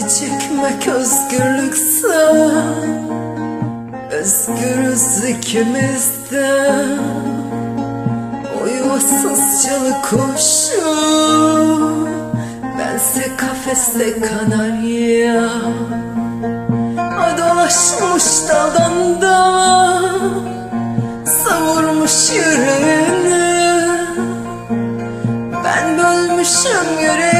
Acı çekmek özgürlükse Özgürüz ikimiz de O yuvasızcalı kuşu Bense kafeste kanarya O dolaşmış daldan dala Savurmuş yüreğini. Ben bölmüşüm yüreğimi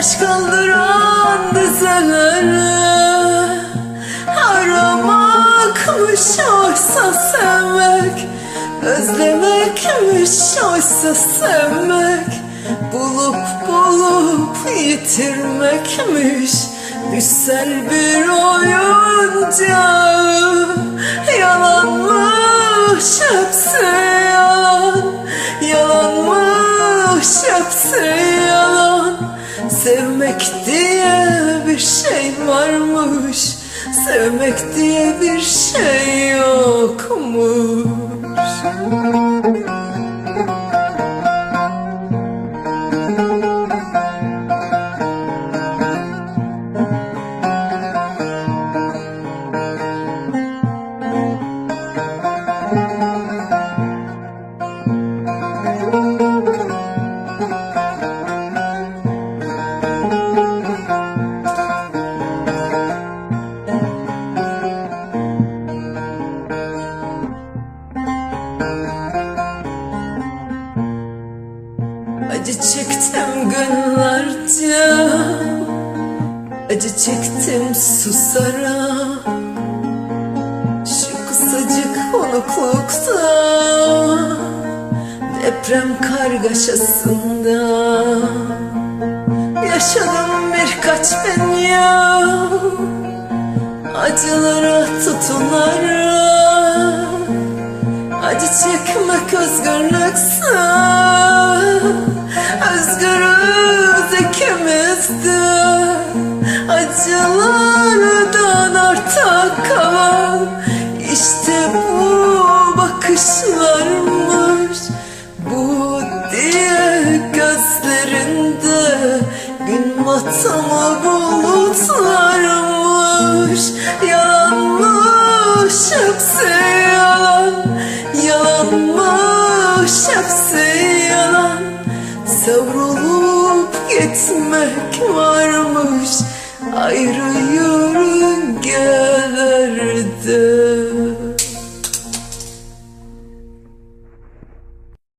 Baş kaldıran dizelere Aramakmış oysa sevmek. Özlemekmiş oysa sevmek. Bulup bulup yitirmekmiş. Düşsel bir oyuncağı Sevmek diye bir şey yokmuş Acı çektim günlerce. Acı çektim susarak Şu kısacık unuklukta Deprem kargaşasında Yaşadım birkaç bin yıl Acılara tutunarak Acı çekmek özgürlükse Özgürüz ikimiz de. Acılardan arta kalan İşte bu bakışlarmış. Bu diye gözlerinde Gün batımı bulutlarmış. Yanmış hepsi Yanmış hepsi yalan. Savrulup gitmek varmış. Ayrı yörünge